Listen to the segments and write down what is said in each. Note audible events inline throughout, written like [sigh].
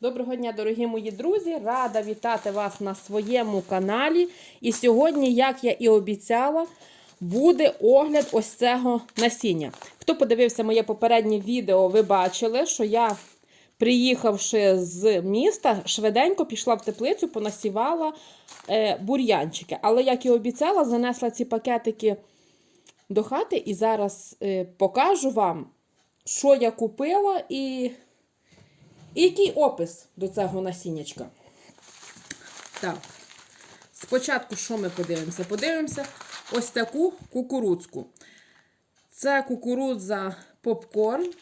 Доброго дня, дорогі мої друзі! Рада вітати вас на своєму каналі. І сьогодні, як я і обіцяла, буде огляд ось цього насіння. Хто подивився моє попереднє відео, ви бачили, що я, приїхавши з міста, швиденько пішла в теплицю, понасівала е, бур'янчики. Але, як і обіцяла, занесла ці пакетики до хати і зараз е, покажу вам, що я купила і. І який опис до цього насіннячка? Так. Спочатку, що ми подивимося? Подивимося ось таку кукурудзку. Це кукурудза попкорн.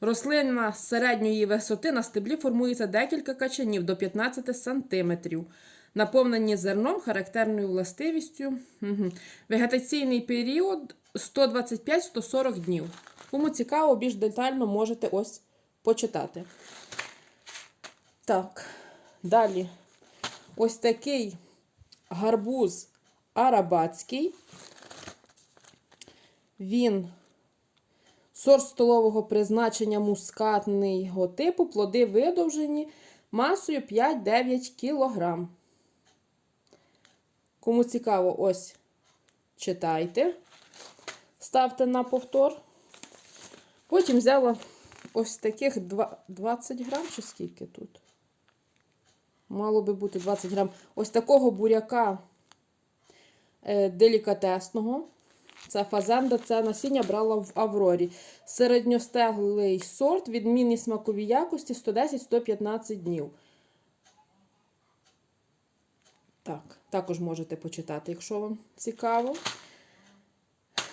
Рослина середньої висоти на стеблі формується декілька качанів до 15 см. Наповнені зерном, характерною властивістю. Вегетаційний період 125-140 днів. Кому цікаво, більш детально можете ось почитати. Так, далі ось такий гарбуз арабатський. Він сорт столового призначення мускатного типу, плоди видовжені масою 5-9 кг. Кому цікаво, ось читайте, ставте на повтор. Потім взяла ось таких 20 грам, чи скільки тут? Мало би бути 20 грам. Ось такого буряка е, делікатесного. Це фазенда, це насіння брала в Аврорі. Середньостеглий сорт, відмінні смакові якості 110-115 днів. Так, також можете почитати, якщо вам цікаво.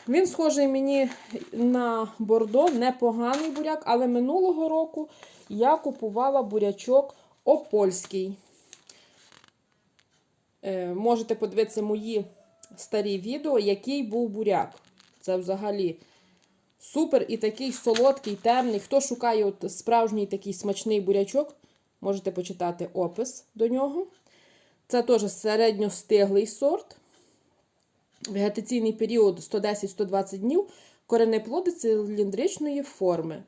Він схожий мені на бордо, непоганий буряк, але минулого року я купувала бурячок опольський. Е, можете подивитися мої старі відео, який був буряк. Це взагалі супер і такий солодкий, темний. Хто шукає от справжній такий смачний бурячок, можете почитати опис до нього. Це теж середньостиглий сорт. Вегетаційний період 110-120 днів, коренеплоди циліндричної форми.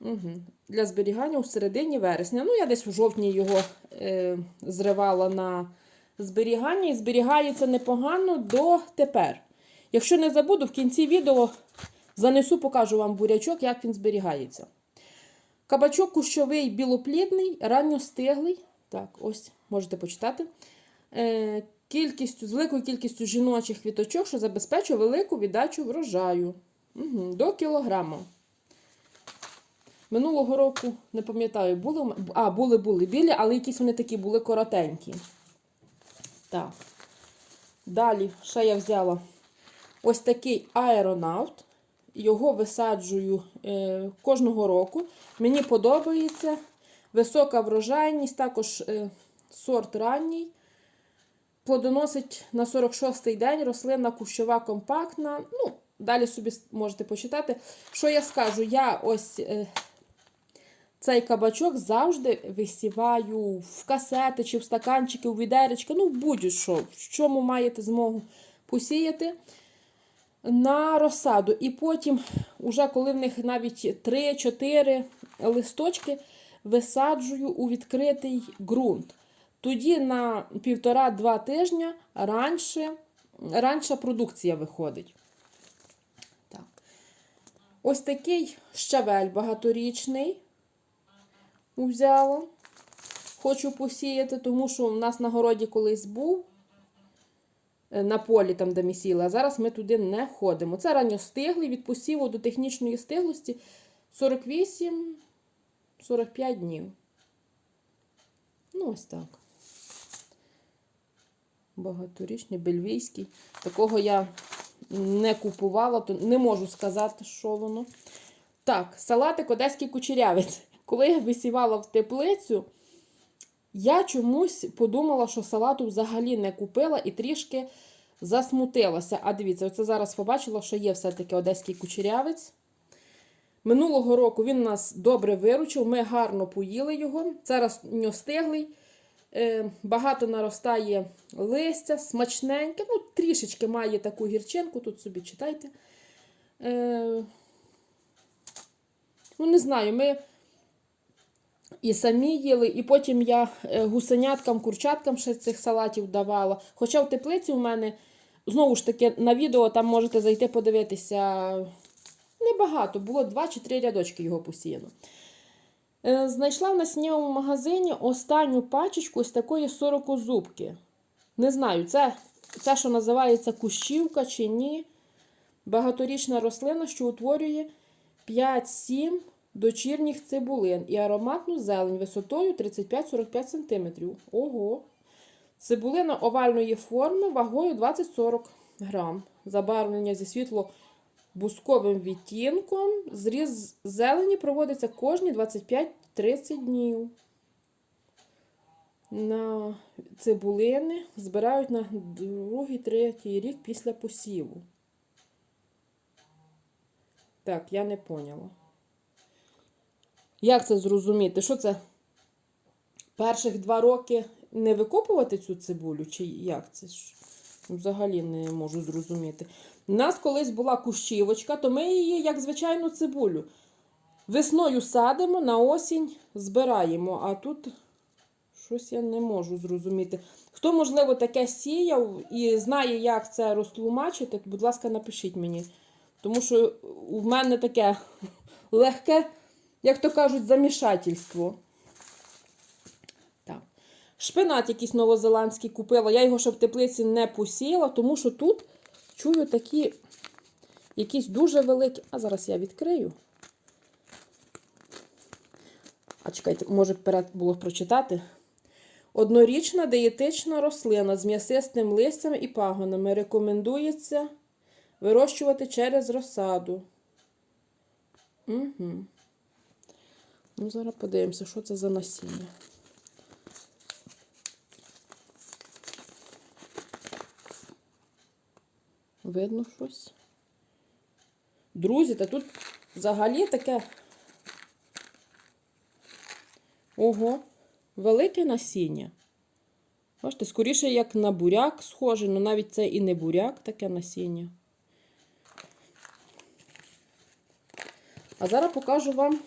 Угу. Для зберігання у середині вересня. Ну, я десь у жовтні його е, зривала на зберігання і зберігається непогано до тепер. Якщо не забуду, в кінці відео занесу, покажу вам бурячок, як він зберігається. Кабачок кущовий білоплідний, ранньостиглий. Так, ось можете почитати. Е, кількістю, з великою кількістю жіночих квіточок, що забезпечує велику віддачу врожаю. Угу, До кілограма. Минулого року, не пам'ятаю, були. А, були були білі, але якісь вони такі були коротенькі. Так. Далі ще я взяла ось такий аеронавт. Його висаджую е, кожного року. Мені подобається. Висока врожайність, також е, сорт ранній. Плодоносить на 46-й день рослина кущова компактна. Ну, Далі собі можете почитати. Що я скажу? Я ось е, цей кабачок завжди висіваю в касети чи в стаканчики, у відеречка, ну, будь-що, в чому маєте змогу посіяти на розсаду. І потім, уже коли в них навіть 3-4 листочки, висаджую у відкритий ґрунт. Тоді на півтора-два тижня раніше, раніше продукція виходить. Так. Ось такий щавель багаторічний взяла. Хочу посіяти, тому що в нас на городі колись був е, на полі, там, де ми сіли, а зараз ми туди не ходимо. Це ранньостиглий від посіву до технічної стиглості 48-45 днів. Ну, ось так багаторічний, бельвійський. Такого я не купувала, то не можу сказати, що воно. Так, салатик одеський кучерявець. Коли я висівала в теплицю, я чомусь подумала, що салату взагалі не купила і трішки засмутилася. А дивіться, оце зараз побачила, що є все-таки одеський кучерявець. Минулого року він нас добре виручив, ми гарно поїли його. Зараз стиглий. Е, багато наростає листя, смачненьке, ну, трішечки має таку гірчинку, тут собі читайте. Е, ну, не знаю, ми І самі їли, і потім я е, гусеняткам, курчаткам ще цих салатів давала. Хоча в теплиці у мене, знову ж таки, на відео там можете зайти подивитися. Небагато, було два чи три рядочки його посіяно. Е, Знайшла в насіннєвому магазині останню пачечку з такої 40 зубки. Не знаю, це, це що називається кущівка чи ні. Багаторічна рослина, що утворює 5-7 дочірніх цибулин і ароматну зелень висотою 35-45 см. Ого! Цибулина овальної форми вагою 20-40 грам. Забарвлення зі світло бусковим відтінком. Зріз зелені проводиться кожні 25-30 днів. На цибулини збирають на другий-третій рік після посіву. Так, я не поняла. Як це зрозуміти? Що це? Перших два роки не викопувати цю цибулю? Чи як це? Взагалі не можу зрозуміти. У нас колись була кущівочка, то ми її, як звичайну цибулю. Весною садимо, на осінь збираємо, а тут щось я не можу зрозуміти. Хто, можливо, таке сіяв і знає, як це розтлумачити, будь ласка, напишіть мені. Тому що в мене таке [laughs] легке, як то кажуть, замішательство. Шпинат якийсь новозеландський купила. Я його ще в теплиці не посіяла, тому що тут чую такі якісь дуже великі. А зараз я відкрию. А чекайте, може вперед було прочитати. Однорічна диєтична рослина з м'ясистим листям і пагонами рекомендується вирощувати через розсаду. Угу. Ну, зараз подивимося, що це за насіння. Видно щось. Друзі, та тут взагалі таке. Ого, велике насіння. Бачите, скоріше, як на буряк схоже, але навіть це і не буряк, таке насіння. А зараз покажу вам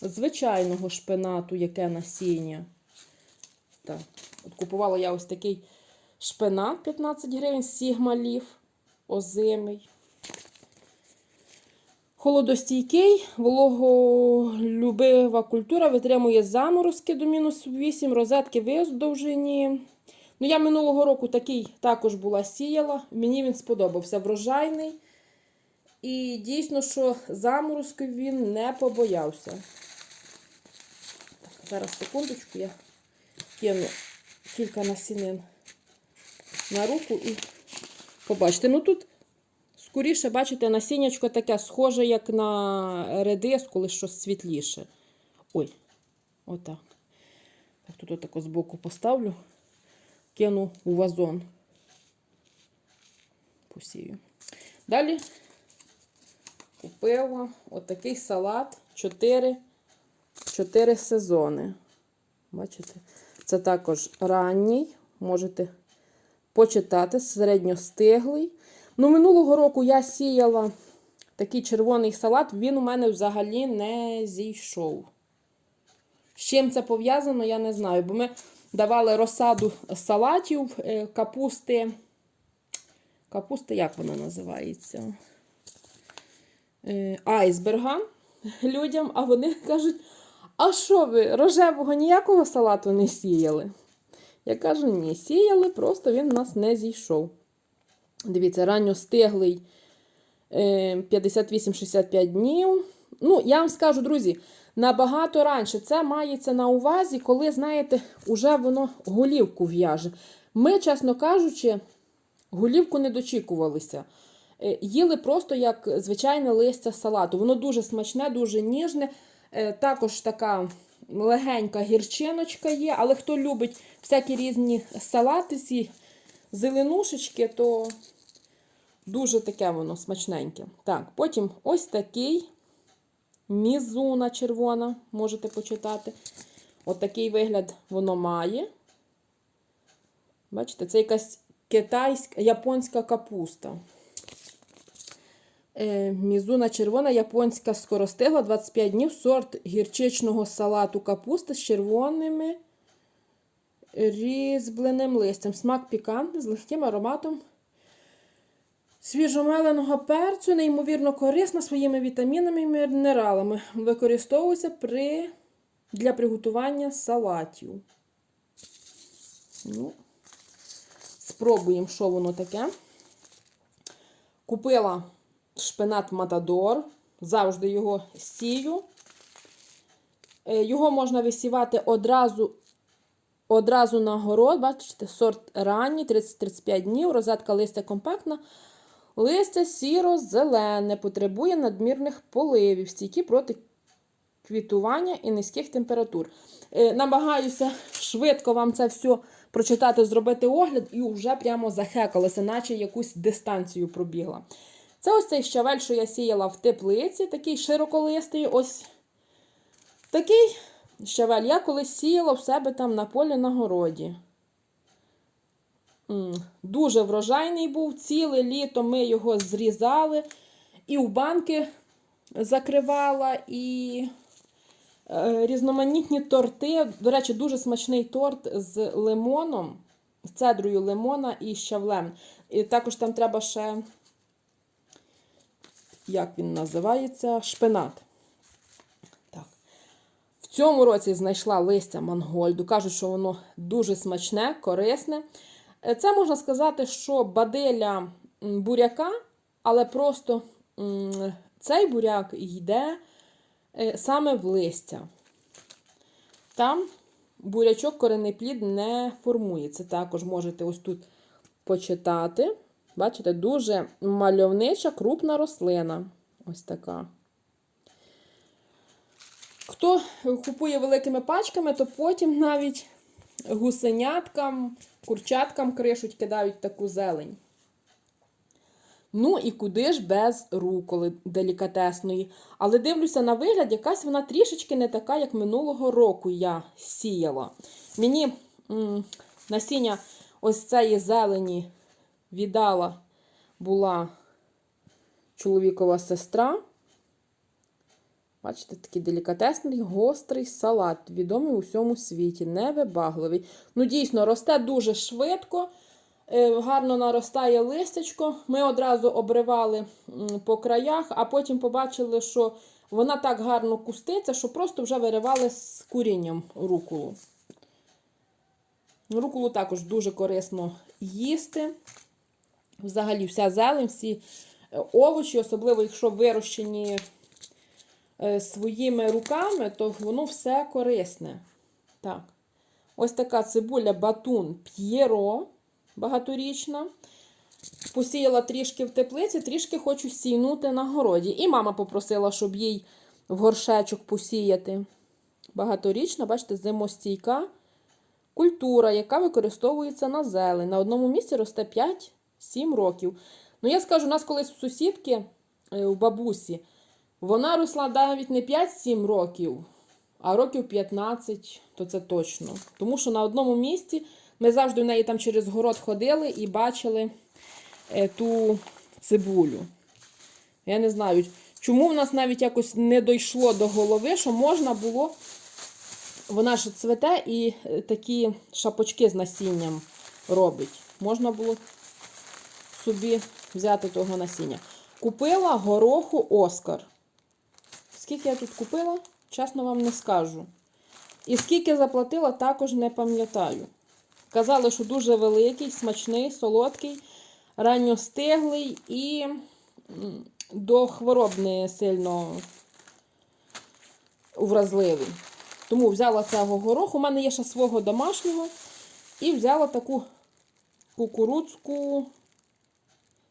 звичайного шпинату, яке насіння. Так, от купувала я ось такий шпинат 15 гривень, сігмалів, озимий. Холодостійкий, вологолюбива культура витримує заморозки до мінус 8, розетки виздовжені. Ну, я минулого року такий також була сіяла. Мені він сподобався врожайний. І дійсно, що заморозків він не побоявся. Так, зараз секундочку, я кину кілька насінин на руку і побачите. Ну тут скоріше, бачите, насіннячко таке схоже, як на редис, коли щось світліше. Ой, отак. Так, тут отако збоку поставлю, кину у вазон. Посію. Далі купила отакий салат 4, 4 сезони. Бачите? Це також ранній, можете почитати, середньостиглий. Ну, минулого року я сіяла такий червоний салат, він у мене взагалі не зійшов. З чим це пов'язано, я не знаю, бо ми давали розсаду салатів, е, капусти. Як вона називається? Е, Айсберга людям, а вони [laughs] кажуть: а що ви, рожевого ніякого салату не сіяли? Я кажу, ні, сіяли, просто він у нас не зійшов. Дивіться, ранньостиглий е, 58-65 днів. Ну, я вам скажу, друзі, набагато раніше це мається на увазі, коли, знаєте, уже воно голівку в'яже. Ми, чесно кажучи, голівку не дочікувалися. Е, Їли просто як звичайне листя салату. Воно дуже смачне, дуже ніжне. Е, Також така легенька гірчиночка є, але хто любить всякі різні салати, ці зеленушечки, то дуже таке воно смачненьке. Так, потім ось такий мізуна червона, можете почитати. Отакий вигляд воно має. Бачите, це якась китайська, японська капуста. Е, Мізуна червона, японська скоростигла, 25 днів, сорт гірчичного салату капусти з червоними різьбленим листям. Смак пікантний з легким ароматом свіжомеленого перцю, неймовірно корисна своїми вітамінами і мінералами. Використовується при... для приготування салатів. Ну, спробуємо, що воно таке. Купила шпинат Матадор. Завжди його сію. Е, Його можна висівати одразу, одразу на город. Бачите, сорт ранній, 30-35 днів, розетка листя компактна. Листя сіро-зелене, потребує надмірних поливів, стійкі проти квітування і низьких температур. Е, Намагаюся швидко вам це все прочитати, зробити огляд, і вже прямо захекалася, наче якусь дистанцію пробігла. Це ось цей щавель, що я сіяла в теплиці, такий широколистий. Ось такий щавель я колись сіяла в себе там на полі на городі. Дуже врожайний був, ціле літо ми його зрізали і в банки закривала, і е, різноманітні торти. До речі, дуже смачний торт з лимоном, з цедрою лимона і щавлем. І також там треба ще, як він називається, шпинат. Так. В цьому році знайшла листя мангольду. Кажуть, що воно дуже смачне, корисне. Е, Це можна сказати, що баделя буряка, але просто цей буряк йде е, саме в листя. Там бурячок коренний плід не формується. Також можете ось тут почитати. Бачите, дуже мальовнича крупна рослина. Ось така. Хто купує великими пачками, то потім навіть гусеняткам, курчаткам кришуть, кидають таку зелень. Ну і куди ж без руколи делікатесної. Але дивлюся на вигляд, якась вона трішечки не така, як минулого року я сіяла. Мені м, насіння ось цієї зелені віддала була чоловікова сестра. Бачите, такий делікатесний, гострий салат, відомий у всьому світі, невибагливий. Ну, дійсно, росте дуже швидко, е, гарно наростає листячко. Ми одразу обривали по краях, а потім побачили, що вона так гарно куститься, що просто вже виривали з курінням руколу. Руколу також дуже корисно їсти. Взагалі, вся зелень, всі е, овочі, особливо якщо вирощені е, своїми руками, то воно все корисне. Так. Ось така цибуля батун п'єро багаторічна. Посіяла трішки в теплиці, трішки хочу сійнути на городі. І мама попросила, щоб їй в горшечок посіяти. Багаторічна, бачите, зимостійка культура, яка використовується на зелень. На одному місці росте 5-7 років. Ну, я скажу, у нас колись у сусідки, е, у бабусі, вона росла навіть не 5-7 років, а років 15, то це точно. Тому що на одному місці ми завжди в неї там через город ходили і бачили е, ту цибулю. Я не знаю, чому в нас навіть якось не дійшло до голови, що можна було. Вона ж цвете і е, такі шапочки з насінням робить. Можна було собі взяти того насіння. Купила гороху Оскар. Скільки я тут купила, чесно вам не скажу. І скільки заплатила, також не пам'ятаю. Казали, що дуже великий, смачний, солодкий, ранньостиглий і до хвороб не сильно вразливий. Тому взяла цього гороху. У мене є ще свого домашнього. І взяла таку кукурудзку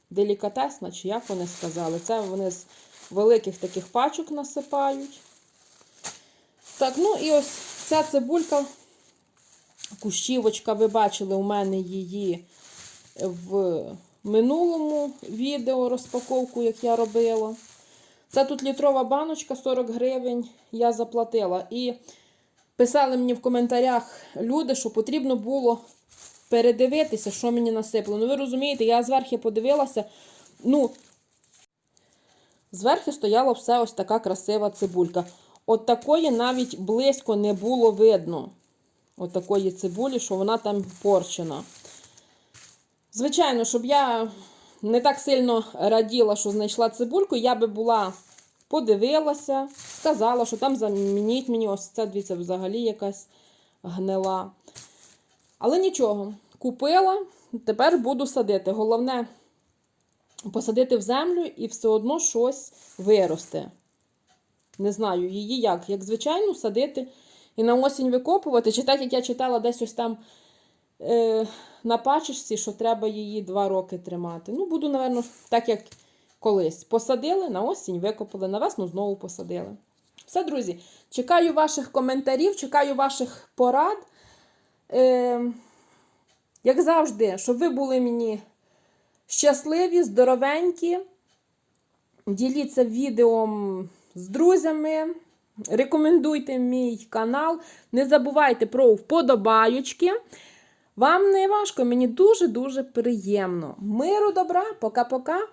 делікатесна, чи як вони сказали. Це вони з великих таких пачок насипають. Так, ну і ось ця цибулька, кущівочка, ви бачили у мене її в минулому відео розпаковку, як я робила. Це тут літрова баночка, 40 гривень я заплатила. І писали мені в коментарях люди, що потрібно було передивитися, що мені насипло. Ну, ви розумієте, я зверху подивилася. Ну, Зверху стояла все ось така красива цибулька. От такої навіть близько не було видно. От такої цибулі, що вона там порчена. Звичайно, щоб я не так сильно раділа, що знайшла цибульку, я би була подивилася, сказала, що там замініть мені ось це, взагалі якась гнила. Але нічого, купила, тепер буду садити. Головне посадити в землю і все одно щось виросте. Не знаю, її як, як звичайно, садити і на осінь викопувати. Чи так, як я читала десь ось там е, на пачечці, що треба її два роки тримати. Ну, буду, напевно, так як колись. Посадили, на осінь викопали, на весну знову посадили. Все, друзі, чекаю ваших коментарів, чекаю ваших порад. Е, як завжди, щоб ви були мені щасливі, здоровенькі. Діліться відео з друзями. Рекомендуйте мій канал. Не забувайте про вподобаючки. Вам не важко, мені дуже-дуже приємно. Миру, добра, пока-пока.